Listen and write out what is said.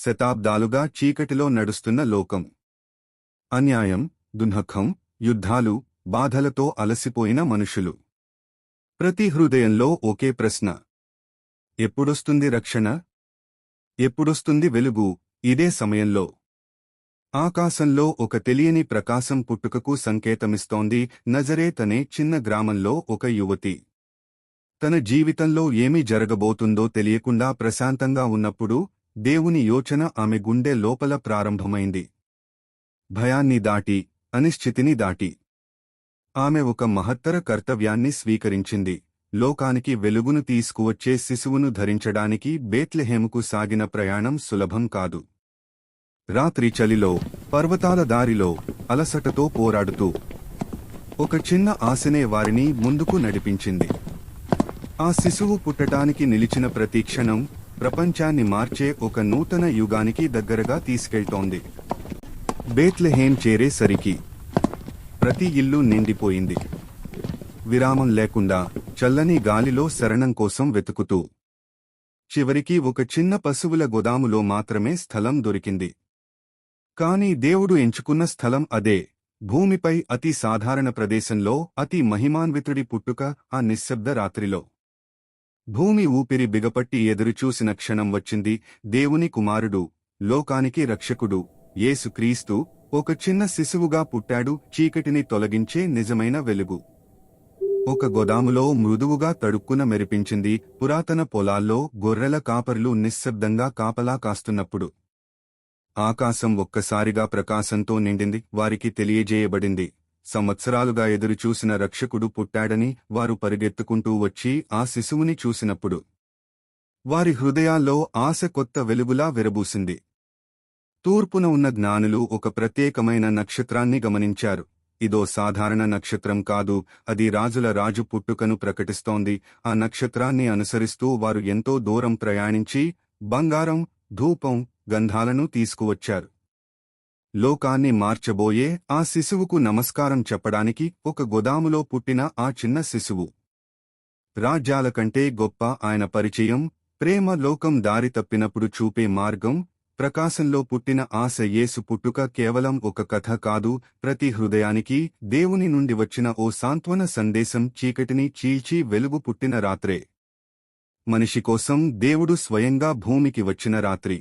శతాబ్దాలుగా చీకటిలో నడుస్తున్న లోకం. అన్యాయం దున్హఖం యుద్ధాలు బాధలతో అలసిపోయిన మనుషులు. ప్రతి హృదయంలో ఒకే ప్రశ్న. ఎప్పుడొస్తుంది రక్షణ? ఎప్పుడొస్తుంది వెలుగు? ఇదే సమయంలో. ఆకాశంలో ఒక తెలియని ప్రకాశం పుట్టుకకు సంకేతమిస్తోంది. నజరేతనే చిన్న గ్రామంలో ఒక యువతి. తన జీవితంలో ఏమి జరగబోతుందో తెలియకుండా ప్రశాంతంగా ఉన్నప్పుడు దేవుని యోచన ఆమె గుండె లోపల ప్రారంభమైంది. భయాన్ని దాటి అనిశ్చితిని దాటి. ఆమె ఒక మహత్తర కర్తవ్యాన్ని స్వీకరించింది. లోకానికి వెలుగును తీసుకువచ్చే శిశువును ధరించడానికి బేత్లెహేముకు సాగిన ప్రయాణం సులభం కాదు. రాత్రి చలిలో పర్వతాల దారిలో అలసటతో పోరాడుతూ ఒక చిన్న ఆశనే వారిని ముందుకు నడిపించింది. ఆ శిశువు పుట్టటానికి నిలిచిన ప్రతి క్షణం ప్రపంచాన్ని మార్చే ఒక నూతన యుగానికి దగ్గరగా తీసుకెళ్తోంది. బేత్లహేం చేరేసరికి ప్రతి ఇల్లు నిండిపోయింది. విరామం లేకుండా చల్లని గాలిలో శరణం కోసం వెతుకుతూ చివరికి ఒక చిన్న పశువుల గోదాములో మాత్రమే స్థలం దొరికింది. కాని దేవుడు ఎంచుకున్న స్థలం అదే. భూమిపై అతి సాధారణ ప్రదేశంలో అతి మహిమాన్వితుడి పుట్టుక ఆ నిశ్శబ్ద రాత్రిలో. భూమి ఊపిరి బిగపట్టి ఎదురుచూసిన క్షణం వచ్చింది. దేవుని కుమారుడు లోకానికి రక్షకుడు యేసుక్రీస్తు ఒక చిన్న శిశువుగా పుట్టాడు. చీకటిని తొలగించే నిజమైన వెలుగు. ఒక గోదాములో మృదువుగా తడుక్కున మెరిపించింది. పురాతన పొలాల్లో గొర్రెల కాపర్లు నిశ్శబ్దంగా కాపలా కాస్తున్నప్పుడు ఆకాశం ఒక్కసారిగా ప్రకాశంతో నిండింది. వారికి తెలియజేయబడింది. సంవత్సరాలుగా ఎదురుచూసిన రక్షకుడు పుట్టాడని వారు పరిగెత్తుకుంటూ వచ్చి ఆ శిశువుని చూసినప్పుడు వారి హృదయాల్లో ఆశ కొత్త వెలుగులా విరబూసింది. తూర్పున ఉన్న జ్ఞానులు ఒక ప్రత్యేకమైన నక్షత్రాన్ని గమనించారు. ఇదో సాధారణ నక్షత్రం కాదు అది రాజుల రాజు పుట్టుకను ప్రకటిస్తోంది. ఆ నక్షత్రాన్ని అనుసరిస్తూ వారు ఎంతో దూరం ప్రయాణించి బంగారం ధూపం గంధాలను తీసుకువచ్చారు. లోకాన్ని మార్చబోయే ఆ శిశువుకు నమస్కారం చెప్పడానికి ఒక గోదాములో పుట్టిన ఆ చిన్న శిశువు. రాజ్యాల కంటే గొప్ప ఆయన పరిచయం ప్రేమ లోకం దారి తప్పినప్పుడు చూపే మార్గం ప్రకాశంలో పుట్టిన ఆశ యేసు పుట్టుక కేవలం ఒక కథ కాదు ప్రతి హృదయానికి దేవుని నుండి వచ్చిన ఓ సాంత్వన సందేశం చీకటిని చీల్చి వెలుగు పుట్టిన రాత్రే. మనిషి కోసం దేవుడు స్వయంగా భూమికి వచ్చిన రాత్రి.